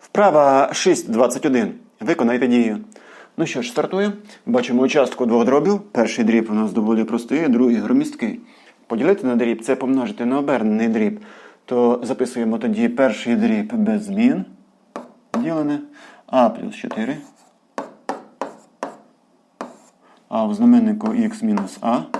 Вправа 6.21. Виконайте дію. Ну що ж, стартуємо. Бачимо участку двох дробів. Перший дріб у нас доволі простий, другий громісткий. Поділити на дріб це помножити на обернений дріб. То записуємо тоді перший дріб без змін. Ділене. А плюс 4. А в знаменнику х мінус А.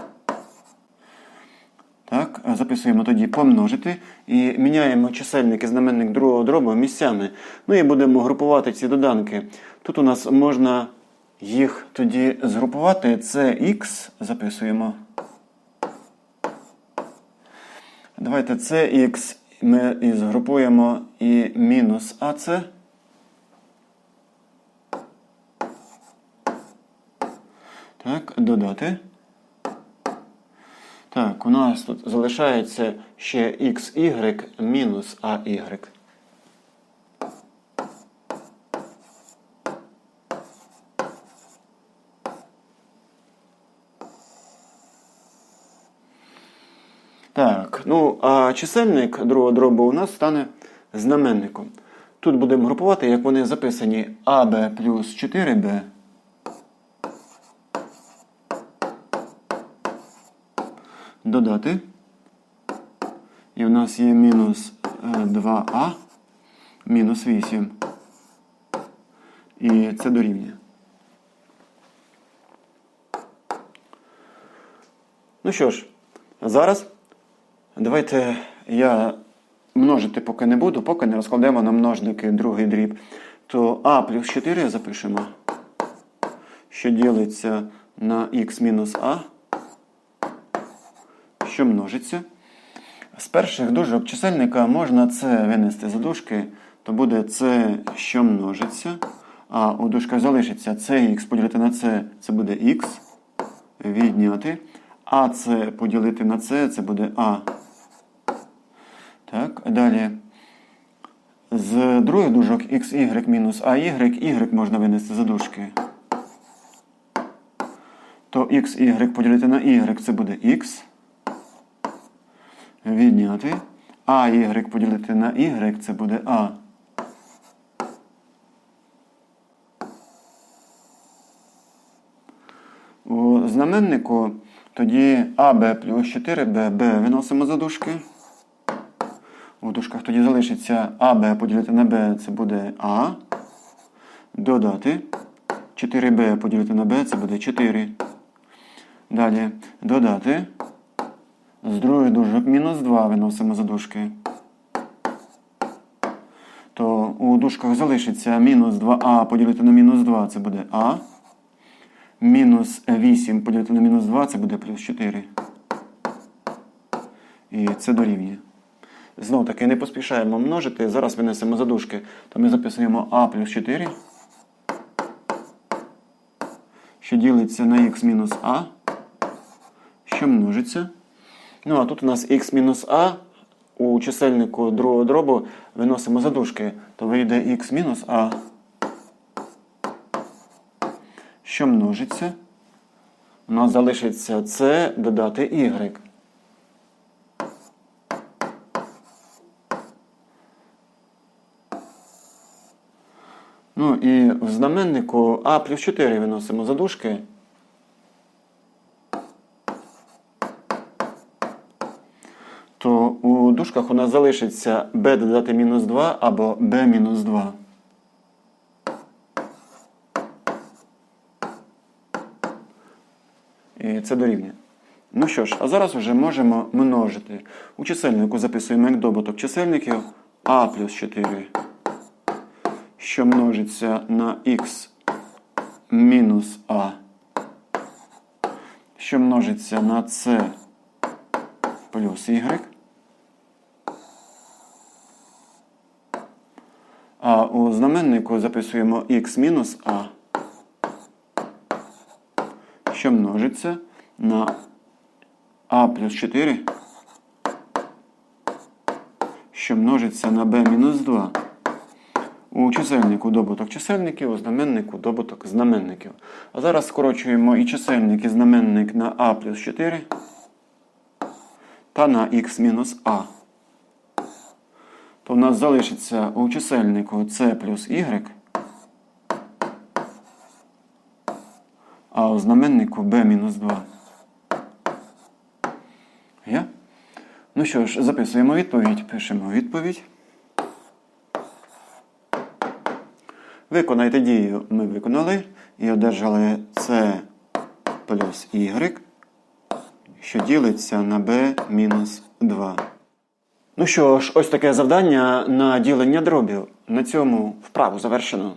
Записуємо тоді помножити і міняємо чисельник і знаменник другого дробу місцями. Ну і будемо групувати ці доданки. Тут у нас можна їх тоді згрупувати. Це х записуємо. Давайте це х ми і згрупуємо і мінус АЦ. Так, додати. Так, у нас тут залишається ще xy мінус ay. Так, ну а чисельник другого дробу у нас стане знаменником. Тут будемо групувати, як вони записані АБ плюс 4Б. Додати. І в нас є мінус е, 2а мінус 8. І це дорівнює. Ну що ж, зараз давайте я множити поки не буду, поки не розкладемо на множники другий дріб. То а плюс 4 запишемо, що ділиться на х мінус а що множиться. З перших дужок чисельника можна це винести за дужки, то буде це, що множиться. А у дужках залишиться х поділити на це, це буде х. Відняти. А це поділити на це, це буде А. Так, далі. З других дужок xy мінус ay, y можна винести за дужки. То xy поділити на y це буде х відняти. А y поділити на y це буде А. У знаменнику тоді АБ плюс 4Б, Б виносимо за дужки. У дужках тоді залишиться АБ поділити на Б це буде А. Додати. 4Б поділити на Б це буде 4. Далі додати. З других дужок мінус 2 виносимо за дужки. То у дужках залишиться мінус 2а поділити на мінус 2 це буде А. Мінус 8 поділити на мінус 2 це буде плюс 4. І це дорівнює. Знову таки не поспішаємо множити. Зараз винесемо за дужки. То ми записуємо А плюс 4. Що ділиться на х мінус А. Що множиться. Ну, а тут у нас х мінус а у чисельнику другого дробу виносимо за дужки, то вийде х мінус а. Що множиться? У нас залишиться це додати y. Ну і в знаменнику а плюс 4 виносимо за дужки. то у дужках у нас залишиться b додати мінус 2 або b мінус 2. І це дорівнює. Ну що ж, а зараз вже можемо множити. У чисельнику записуємо як добуток чисельників а плюс 4, що множиться на х мінус а, що множиться на c плюс y. А у знаменнику записуємо х мінус а, що множиться на а плюс 4, що множиться на b мінус 2. У чисельнику добуток чисельників, у знаменнику добуток знаменників. А зараз скорочуємо і чисельник, і знаменник на а плюс 4 та на х мінус а. То в нас залишиться у чисельнику c плюс y, а у знаменнику b мінус 2. Є? Ну що ж, записуємо відповідь, пишемо відповідь. Виконайте дію ми виконали і одержали c плюс y, що ділиться на b мінус 2. Ну що ж, ось таке завдання на ділення дробів. На цьому вправу завершено.